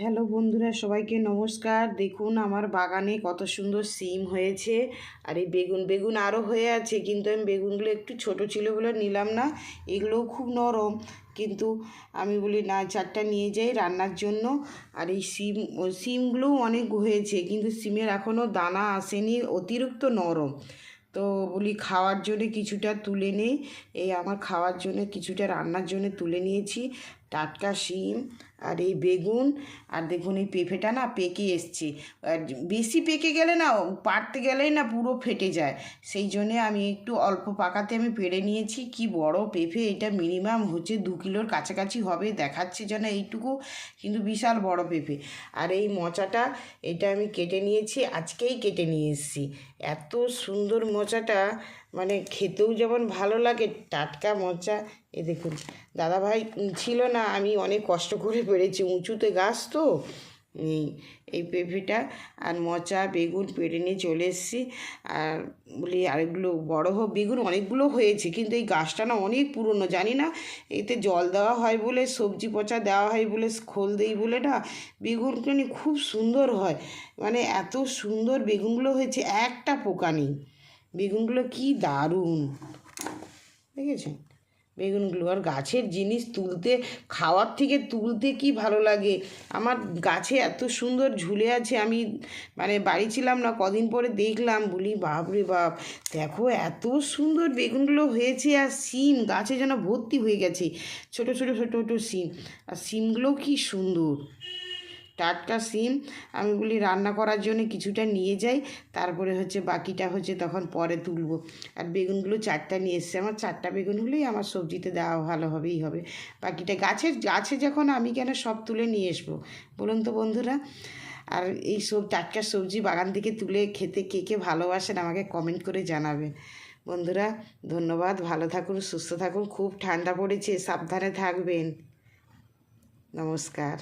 Hello বন্ধুরা, সবাইকে নমস্কার। দেখুন, আমার বাগানে কত সুন্দর সিম হয়েছে আর এই বেগুন বেগুন আরও হয়ে আছে, কিন্তু আমি বেগুনগুলো একটু ছোট ছিল বলে নিলাম না, এগুলোও খুব নরম। কিন্তু আমি বলি, না, চারটা নিয়ে যাই রান্নার জন্য। আর এই সিম, সিমগুলোও অনেক হয়েছে, কিন্তু সিমের এখনও দানা আসেনি, অতিরিক্ত নরম। তো বলি, খাওয়ার জন্য কিছুটা তুলে নেই এই আমার খাওয়ার জন্য, কিছুটা রান্নার জন্য তুলে নিয়েছি, টাটকা শিম আর এই বেগুন, আর দেখুন এই পেঁপেটা না পেকে এসছে। আর বেশি পেকে গেলে না পাড়তে গেলেই না পুরো ফেটে যায়। সেই জন্যে আমি একটু অল্প পাকাতে আমি পেড়ে নিয়েছি। কি বড় পেঁপে, এটা মিনিমাম হচ্ছে দু কিলোর কাছাকাছি হবে, দেখাচ্ছে যেন এইটুকু, কিন্তু বিশাল বড় পেঁপে। আর এই মোচাটা, এটা আমি কেটে নিয়েছি, আজকেই কেটে নিয়ে এসেছি। এত সুন্দর মোচাটা মানে খেতেও যেমন ভালো লাগে, টাটকা মোচা। এ দেখুন, দাদাভাই ছিল না, আমি অনেক কষ্ট করে পেরেছি উঁচুতে গাছ তো? এই এই পেঁপেটা আর মচা, বেগুন পেড়ে নিয়ে চলে এসেছি। আর বলি আরেকগুলো বড় হোক, বেগুন অনেকগুলো হয়েছে, কিন্তু এই গাছটা না অনেক পুরনো। জানি না, এতে জল দেওয়া হয় বলে, সবজি পচা দেওয়া হয় বলে, খোল দেই বলে না বেগুনগুলো খুব সুন্দর হয়। মানে এত সুন্দর বেগুনগুলো হয়েছে, একটা পোকা নেই। বেগুনগুলো কি দারুণ। দেখেছেন? বেগুনগুলো আর গাছের জিনিস তুলতে, খাওয়ার থেকে তুলতে কি ভালো লাগে? আমার গাছে এত সুন্দর ঝুলে আছে। আমি মানে বাড়ি ছিলাম না, কদিন পরে দেখলাম, বলি বাপরে বাপ, দেখো এত সুন্দর বেগুনগুলো হয়েছে আর সিম গাছে যেন ভর্তি হয়ে গেছে। ছোট ছোট ছোট ছোট সিম আর সিমগুলো কি সুন্দর। টাটকা সিম আমি বলি রান্না করার জন্য কিছুটা নিয়ে যাই, তারপরে হচ্ছে বাকিটা হচ্ছে তখন পরে তুলবো। আর বেগুনগুলো চারটা নিয়ে এসছে। আমার চারটা বেগুন হলেই আমার সবজিতে দেওয়া ভালো হবেই হবে। বাকিটা গাছের গাছে যখন আমি কেন সব তুলে নিয়ে আসব বলুন তো বন্ধুরা। আর এই সব টাটকা সবজি বাগান থেকে তুলে খেতে কে কে ভালোবাসেন আমাকে কমেন্ট করে জানাবেন। বন্ধুরা, ধন্যবাদ। ভালো থাকুন, সুস্থ থাকুন। খুব ঠান্ডা পড়েছে, সাবধানে থাকবেন। নমস্কার।